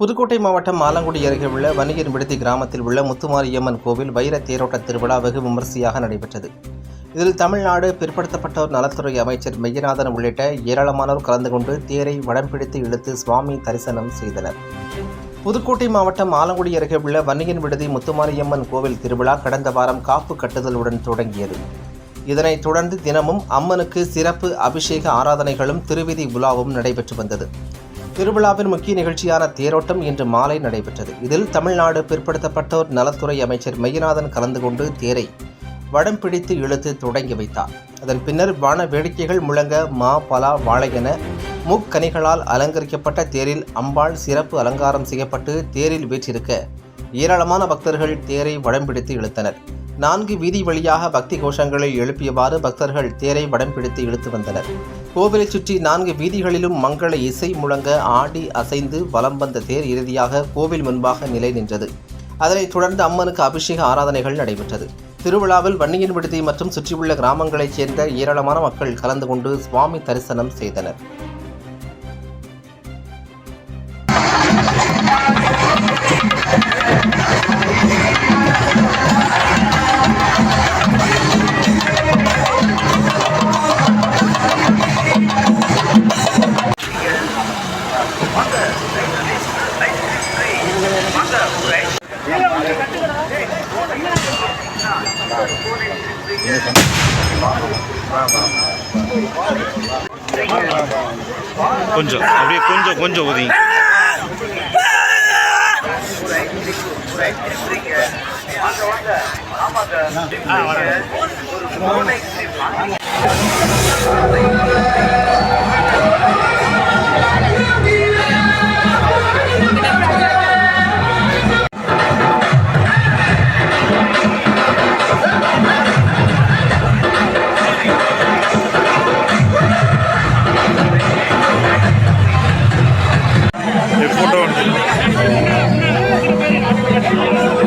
புதுக்கோட்டை மாவட்டம் ஆலங்குடி அருகே உள்ள வணிகர் விடுதி கிராமத்தில் உள்ள முத்துமாரியம்மன் கோவில் வைர தேரோட்ட திருவிழா வெகு விமரிசையாக நடைபெற்றது. இதில் தமிழ்நாடு பிற்படுத்தப்பட்டோர் நலத்துறை அமைச்சர் மெய்யநாதன் உள்ளிட்ட ஏராளமானோர் கலந்து கொண்டு தேரை வடம் பிடித்து இழுத்து சுவாமி தரிசனம் செய்தனர். புதுக்கோட்டை மாவட்டம் ஆலங்குடி அருகே உள்ள வன்னியன் விடுதி முத்துமாரியம்மன் கோவில் திருவிழா கடந்த வாரம் காப்பு கட்டுதலுடன் தொடங்கியது. இதனைத் தொடர்ந்து தினமும் அம்மனுக்கு சிறப்பு அபிஷேக ஆராதனைகளும் திருவிதி உலாவும் நடைபெற்று வந்தது. திருவிழாவின் முக்கிய நிகழ்ச்சியான தேரோட்டம் இன்று மாலை நடைபெற்றது. இதில் தமிழ்நாடு பிற்படுத்தப்பட்டோர் நலத்துறை அமைச்சர் மெய்யநாதன் கலந்து கொண்டு தேரை வடம் பிடித்து இழுத்து தொடங்கி வைத்தார். அதன் பின்னர் வான வேடிக்கைகள் முழங்க மா பலா வாழை என முக்கனிகளால் அலங்கரிக்கப்பட்ட தேரில் அம்பாள் சிறப்பு அலங்காரம் செய்யப்பட்டு தேரில் வீற்றிருக்க ஏராளமான பக்தர்கள் தேரை வடம் பிடித்து இழுத்தனர். நான்கு வீதி வழியாக பக்தி கோஷங்களை எழுப்பியவாறு பக்தர்கள் தேரை வடம் பிடித்து இழுத்து வந்தனர். கோவிலை சுற்றி நான்கு வீதிகளிலும் மங்கள இசை முழங்க ஆடி அசைந்து வலம் வந்த தேர் இறுதியாக கோவில் முன்பாக நிலை நின்றது. அதனைத் தொடர்ந்து அம்மனுக்கு அபிஷேக ஆராதனைகள் நடைபெற்றது. திருவிழாவில் வன்னியின் விடுதி மற்றும் சுற்றியுள்ள கிராமங்களைச் சேர்ந்த ஏராளமான மக்கள் கலந்து கொண்டு சுவாமி தரிசனம் செய்தனர். கொஞ்சம் அப்படியே கொஞ்சம் கொஞ்சம் ஒதுங்கி ஃபோட்டோ なるほど。